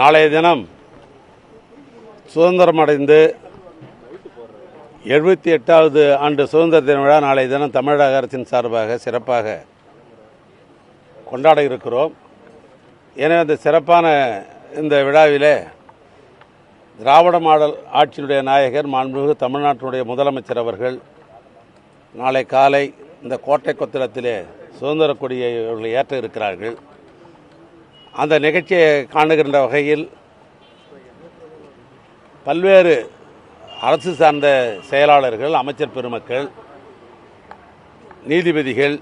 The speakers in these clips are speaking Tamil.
நாளைய தினம் சுதந்திரம் அடைந்து எழுபத்தி எட்டாவது ஆண்டு சுதந்திர தின விழா நாளைய தினம் தமிழக அரசின் சார்பாக சிறப்பாக கொண்டாட இருக்கிறோம். எனவே அந்த சிறப்பான இந்த விழாவிலே திராவிட மாடல் ஆட்சியினுடைய நாயகர் மாண்புமிகு தமிழ்நாட்டினுடைய முதலமைச்சர் அவர்கள் நாளை காலை இந்த கோட்டை கொத்தளத்திலே சுதந்திர கொடியை அவர்கள் ஏற்ற இருக்கிறார்கள். அந்த நிகழ்ச்சியை காணுகின்ற வகையில் பல்வேறு அரசு சார்ந்த செயலாளர்கள் அமைச்சர் பெருமக்கள் நீதிபதிகள்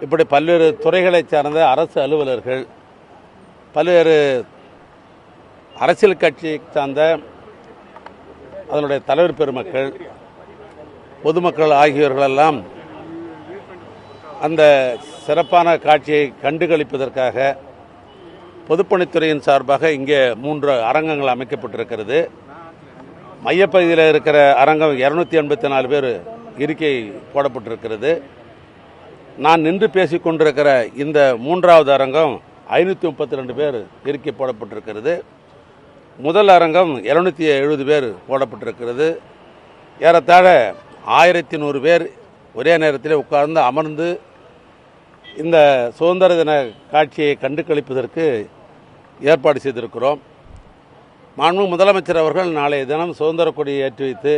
இப்படி பல்வேறு துறைகளைச் சார்ந்த அரசு அலுவலர்கள் பல்வேறு அரசியல் கட்சி சார்ந்த அதனுடைய தலைவர் பெருமக்கள் பொதுமக்கள் ஆகியோர்களெல்லாம் அந்த சிறப்பான காட்சியை கண்டுகளிப்பதற்காக பொதுப்பணித்துறையின் சார்பாக இங்கே மூன்று அரங்கங்கள் அமைக்கப்பட்டிருக்கிறது. மையப்பகுதியில் இருக்கிற அரங்கம் இரநூத்தி எண்பத்தி நாலு பேர் இருக்கை போடப்பட்டிருக்கிறது. நான் நின்று பேசிக் கொண்டிருக்கிற இந்த மூன்றாவது அரங்கம் ஐநூற்றி முப்பத்தி ரெண்டு பேர் இருக்கை போடப்பட்டிருக்கிறது. முதல் அரங்கம் இரநூத்தி எழுபது பேர் போடப்பட்டிருக்கிறது. ஏறத்தாழ ஆயிரத்தி நூறு பேர் ஒரே நேரத்தில் உட்கார்ந்து அமர்ந்து இந்த சுதந்திர தின காட்சியை கண்டு கழிப்பதற்கு ஏற்பாடு செய்திருக்கிறோம். மாண்பு முதலமைச்சர் அவர்கள் நாளைய தினம் சுதந்திர கொடியை ஏற்றி வைத்து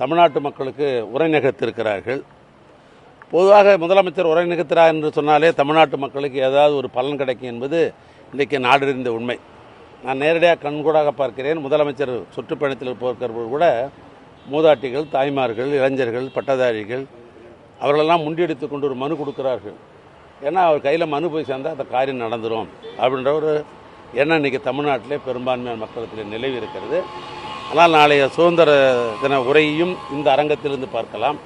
தமிழ்நாட்டு மக்களுக்கு உரை நிகழ்த்திருக்கிறார்கள் பொதுவாக முதலமைச்சர் உரை நிகழ்த்துறார் என்று சொன்னாலே தமிழ்நாட்டு மக்களுக்கு ஏதாவது ஒரு பலன் கிடைக்கும் என்பது இன்றைக்கு நாடறிந்த உண்மை. நான் நேரடியாக கண்கூடாக பார்க்கிறேன். முதலமைச்சர் சுற்றுப்பயணத்தில் போகிறபோது கூட மூதாட்டிகள் தாய்மார்கள் இளைஞர்கள் பட்டதாரிகள் அவர்களெல்லாம் முண்டியடித்து கொண்டு ஒரு மனு கொடுக்கிறார்கள். ஏன்னா அவர் கையில் மனு போய் சேர்ந்தால் அந்த காரியம் நடந்துடும் அப்படின்ற ஒரு ஏன்னா இன்றைக்கி தமிழ்நாட்டிலே பெரும்பான்மையான மக்களத்தில் நிலவி இருக்கிறது. ஆனால் நாளைய சுதந்திர தின உரையையும் இந்த அரங்கத்திலிருந்து பார்க்கலாம்.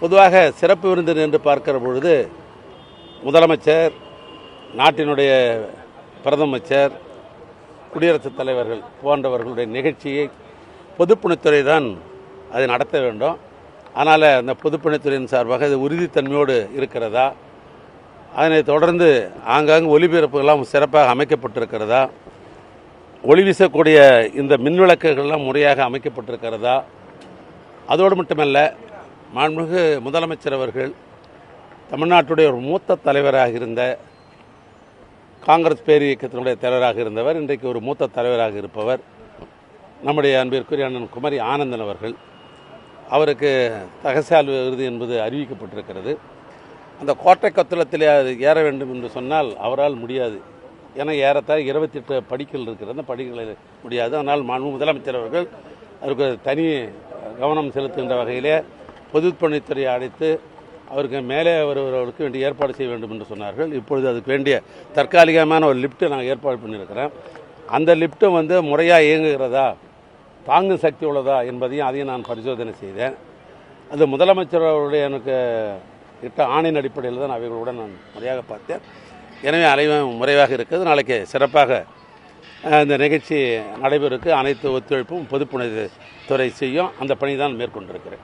பொதுவாக சிறப்பு விருந்தினர் என்று பார்க்கிற பொழுது முதலமைச்சர் நாட்டினுடைய பிரதமச்சர் குடியரசுத் தலைவர்கள் போன்றவர்களுடைய நிகழ்ச்சியை பொதுப்பணித்துறை தான் அதை நடத்த வேண்டும். ஆனால் அந்த பொதுப்பணித்துறையின் சார்பாக அது உறுதித்தன்மையோடு இருக்கிறதா அதனை தொடர்ந்து ஆங்காங்கு ஒலிபரப்புகள்லாம் சிறப்பாக அமைக்கப்பட்டிருக்கிறதா? ஒளி வீசக்கூடிய இந்த மின்விளக்குகள்லாம் முறையாக அமைக்கப்பட்டிருக்கிறதா? அதோடு மட்டுமல்ல மாண்புமிகு முதலமைச்சர் அவர்கள் தமிழ்நாட்டுடைய ஒரு மூத்த தலைவராக இருந்த காங்கிரஸ் பேர் இயக்கத்தினுடைய தலைவராக இருந்தவர் இன்றைக்கு ஒரு மூத்த தலைவராக இருப்பவர் நம்முடைய அன்பிற்குரிய அண்ணன் குமரி ஆனந்தன் அவர்கள். அவருக்கு தகசால் விருது என்பது அறிவிக்கப்பட்டிருக்கிறது. அந்த கோட்டை கொத்தளத்திலே அது ஏற வேண்டும் என்று சொன்னால் அவரால் முடியாது. ஏன்னா ஏறத்தாழ இருபத்தெட்டு படிகள் இருக்கிறது அந்த படிகளில் முடியாது. ஆனால் மாண்பு முதலமைச்சர் அவர்கள் அவருக்கு தனி கவனம் செலுத்துகின்ற வகையிலே பொதுப்பணித்துறையை அழைத்து அவருக்கு மேலே வருபவர்களுக்கு வேண்டிய ஏற்பாடு செய்ய வேண்டும் என்று சொன்னார்கள். இப்பொழுது அதுக்கு வேண்டிய தற்காலிகமான ஒரு லிஃப்ட்டை நாங்கள் ஏற்பாடு பண்ணியிருக்கிறோம். அந்த லிப்ட்டும் வந்து முறையாக இயங்குகிறதா? தாங்கும் சக்தி உள்ளதா? என்பதையும் அதையும் நான் பரிசோதனை செய்தேன். அது முதலமைச்சர் அவருடைய எனக்கு திட்ட ஆணையின் அடிப்படையில் தான் அவைகளுடன் நான் முறையாக பார்த்தேன். எனவே அனைவரும் முறையாக இருக்கிறது. நாளைக்கு சிறப்பாக இந்த நிகழ்ச்சி நடைபெறுக்கு அனைத்து ஒத்துழைப்பும் பொதுப்புணர்வு துறை செய்யும். அந்த பணி தான் மேற்கொண்டிருக்கிறேன்.